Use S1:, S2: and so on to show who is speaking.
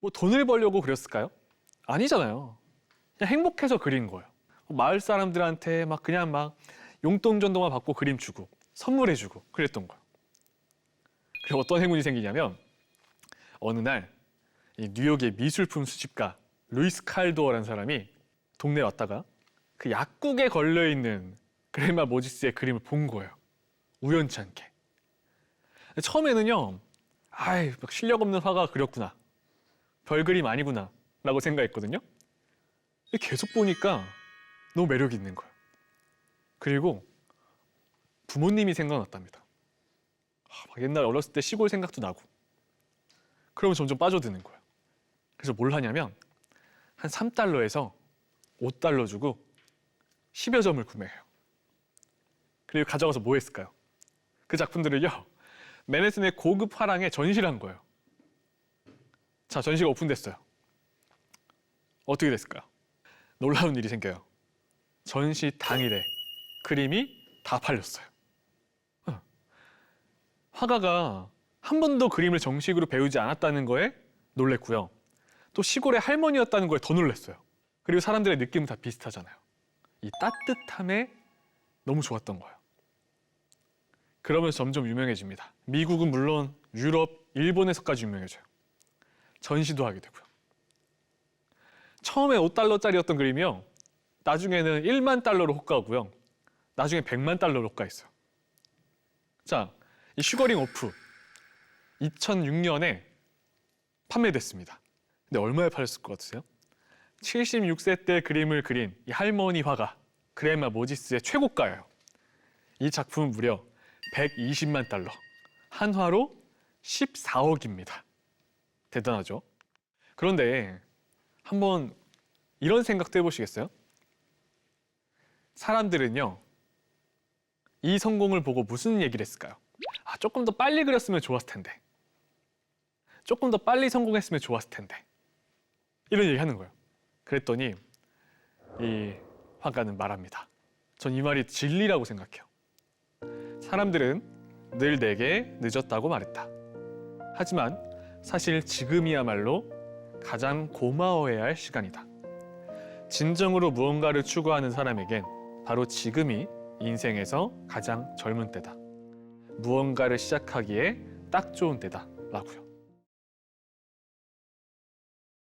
S1: 뭐 돈을 벌려고 그렸을까요? 아니잖아요. 그냥 행복해서 그린 거예요. 마을 사람들한테 막 그냥 막 용돈 정도만 받고 그림 주고 선물해 주고 그랬던 거예요. 그리고 어떤 행운이 생기냐면 어느 날이 뉴욕의 미술품 수집가 루이스 칼도어라는 사람이 동네에 왔다가 그 약국에 걸려 있는 그레마 모지스의 그림을 본 거예요. 우연치 않게. 처음에는요, 아이 막 실력 없는 화가 그렸구나, 별 그림 아니구나 라고 생각했거든요. 근데 계속 보니까 너무 매력 있는 거예요. 그리고 부모님이 생각났답니다. 아, 막 옛날 어렸을 때 시골 생각도 나고. 그러면 점점 빠져드는 거예요. 그래서 뭘 하냐면 한 3달러에서 5달러 주고 10여 점을 구매해요. 그리고 가져가서 뭐 했을까요? 그 작품들을요. 맨해튼의 고급 화랑에 전시를 한 거예요. 자, 전시가 오픈됐어요. 어떻게 됐을까요? 놀라운 일이 생겨요. 전시 당일에 그림이 다 팔렸어요. 어. 화가가 한 번도 그림을 정식으로 배우지 않았다는 거에 놀랬고요. 또 시골의 할머니였다는 거에 더 놀랐어요. 그리고 사람들의 느낌은 다 비슷하잖아요. 이 따뜻함에 너무 좋았던 거예요. 그러면서 점점 유명해집니다. 미국은 물론 유럽, 일본에서까지 유명해져요. 전시도 하게 되고요. 처음에 5달러짜리였던 그림이요. 나중에는 1만 달러로 호가고요. 나중에 100만 달러로 호가했어요. 자, 이 슈거링 오프 2006년에 판매됐습니다. 근데 얼마에 팔렸을 것 같으세요? 76세 때 그림을 그린 이 할머니 화가 그레마 모지스의 최고가예요. 이 작품은 무려 120만 달러, 한화로 14억입니다. 대단하죠? 그런데 한번 이런 생각도 해보시겠어요? 사람들은요, 이 성공을 보고 무슨 얘기를 했을까요? 아, 조금 더 빨리 그렸으면 좋았을 텐데. 조금 더 빨리 성공했으면 좋았을 텐데. 이런 얘기 하는 거예요. 그랬더니 이 화가는 말합니다. 전 이 말이 진리라고 생각해요. 사람들은 늘 내게 늦었다고 말했다. 하지만 사실 지금이야말로 가장 고마워해야 할 시간이다. 진정으로 무언가를 추구하는 사람에겐 바로 지금이 인생에서 가장 젊은 때다. 무언가를 시작하기에 딱 좋은 때다. 라고요.